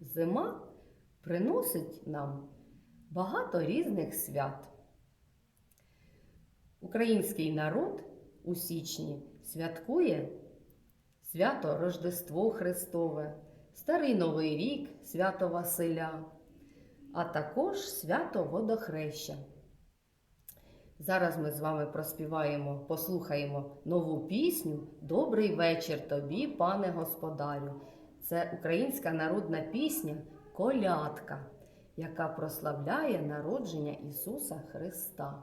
зима приносить нам багато різних свят. Український народ у січні святкує свято Рождество Христове, Старий Новий рік, свято Василя, а також свято Водохреща. Зараз ми з вами проспіваємо, послухаємо нову пісню Добрий вечір тобі, пане господарю. Це українська народна пісня Колядка, яка прославляє народження Ісуса Христа.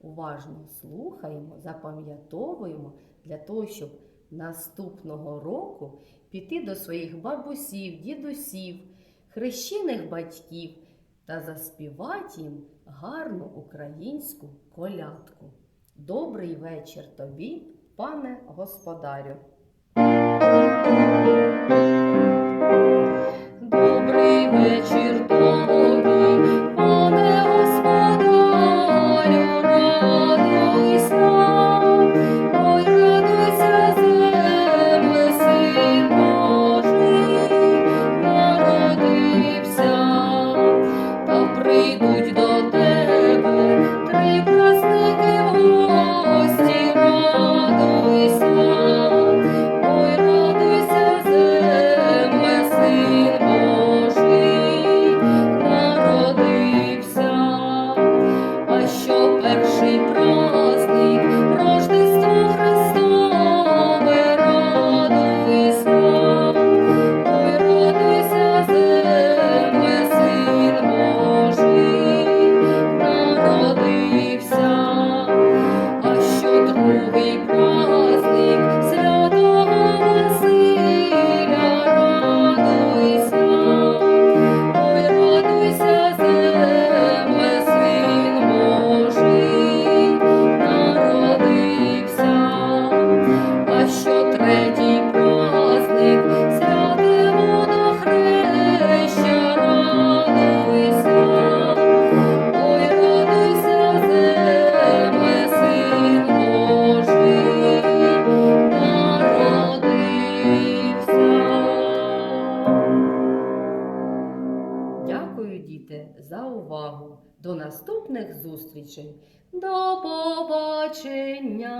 Уважно слухаємо, запам'ятовуємо для того, щоб наступного року піти до своїх бабусів, дідусів, хрещених батьків та заспівати їм гарну українську колядку. Добрий вечір тобі, пане господарю. Що перший за увагу. До наступних зустрічей. До побачення!